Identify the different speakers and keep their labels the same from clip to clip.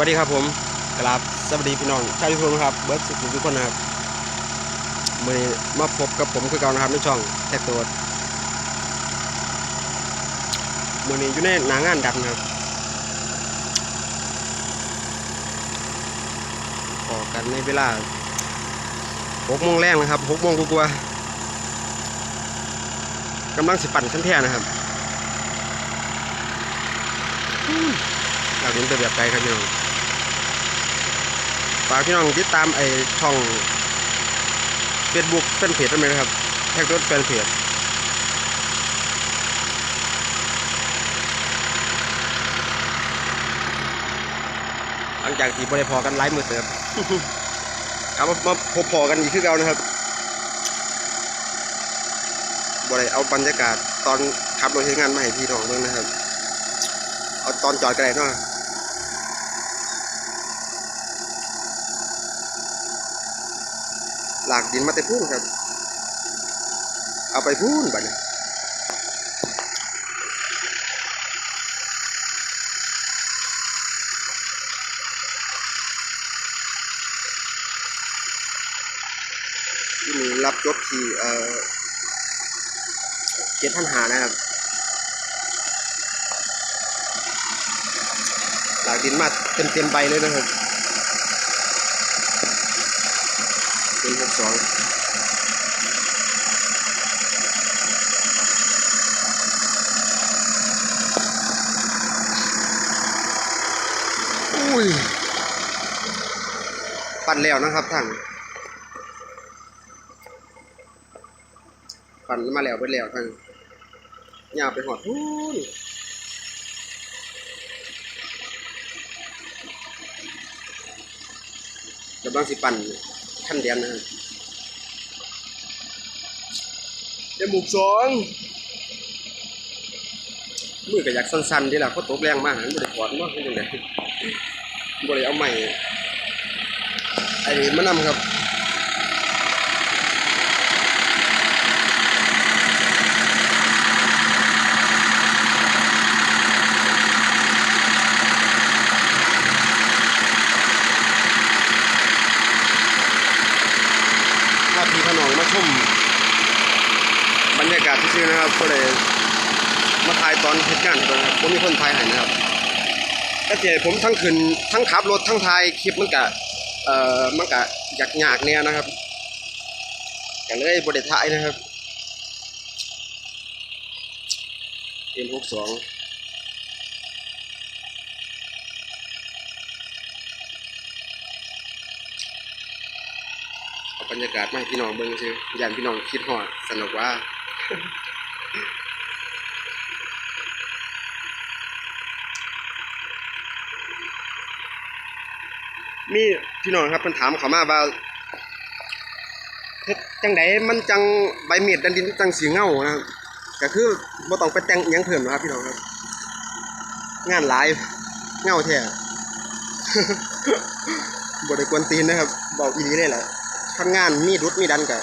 Speaker 1: วัสดีครับผมกราบสวัสดีพี่น้องชาวยูทูบนะครับเบิร์ดสุขุมทุกคนนะครับมื่อมาพบกับผมคือเก่านะครับในช่องแท็กตัวมื่อนี้อยู่ในหนางานดันนะครับออกกันในเวลาหกโมงแรงนะครับหกโมงกลัวๆกำลังสิปั่นขั้นแท่นะครับอืมอยาเห็นแต่แบบไกลครับพี่น้อง ฝากพี่น้องติดตามไอ้ช่อง Facebook แฟนเพจได้ไหมนะครับ แท็กรถแฟนเพจหลังจากที่บริพอกันไลฟ์มือเติบกลับมามาพบพอกันอีกคือเก่านะครับบริเอาบรรยากาศตอนขับรถใช้งานมาให้พี่น้องเบิ่งนะครับ เอาตอนจอดกันเลยเนาะ หลากดินมาแต่พูนครับ เอาไปพูนบัดนี้ที่รับจบที่เอ่อเจ็ดพันหานะครับ หลากดินมาเต็มเต็มใบเลยนะครับ เป็นหกสองอุ้ยปั่นแล้วนะครับท่าน ปั่นมาแล้วไปแล้วท่านยาวไปหอดพูนกำลังสิปั่นขั้นเดียนนะครับ เดมุกสองมือก็อยากสั้นๆดีละเพราตกแรงมากมันบริกรว่าเป็นยังไงบริเอาใหม่ไอ้มะนำครับถ้าพี่ขนองมาชม บรรยากาศที่ซื่อนะครับก็เลยมาถ่ายตอนเหตุการณ์ก่อนครับผมมีคนถ่ายให้นะครับก็เจผมทั้งขึ้นทั้งขับรถทั้งถ่ายคลิปมันกะเอ่อมันกะอยากหยากเนี่ยนะครับก็เลยบริถ่ายนะครับเอ็มหกสองเอาบรรยากาศมาให้พี่น้องเบิ่งซื่อยานพี่น้องคิดฮอดสนุกว่า มีพี่น้องครับเพิ่นถามเขามาว่าเฮ็ดจังไดมันจังใบเมียดดันดินจังสีเงานะครับก็คือบ่ต้องไปแต่งยังเพิ่มนะครับพี่น้องครับ งานหลายเงาแท้บ่ได้กวนตีนนะครับบอกอีหลีเลยแหละทำงานมีรุดมีดันก็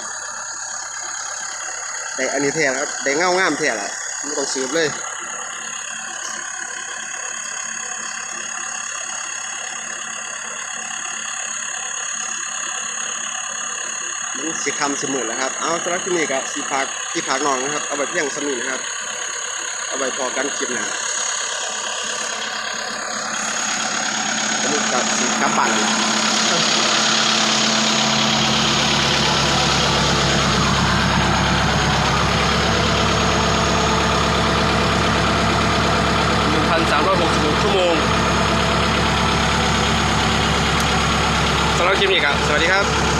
Speaker 1: ได้อันนี้แท้ครับได้เงางามแท้ล่ะบ่ต้องสืบเลยมันสิคำเสมอแล้วครับ เอาสำหรับที่นี่ก็สีพักที่พักนองนะครับ เอาไว้เพียงสมีนะครับ เอาไว้พอกันคลิปหน้าผมกับสีกลับบ้านแล้วล่ะหนึ่งพันสามร้อยหกสิบหกชั่วโมงสำหรับ คลิปนี้ครับ สวัสดีครับ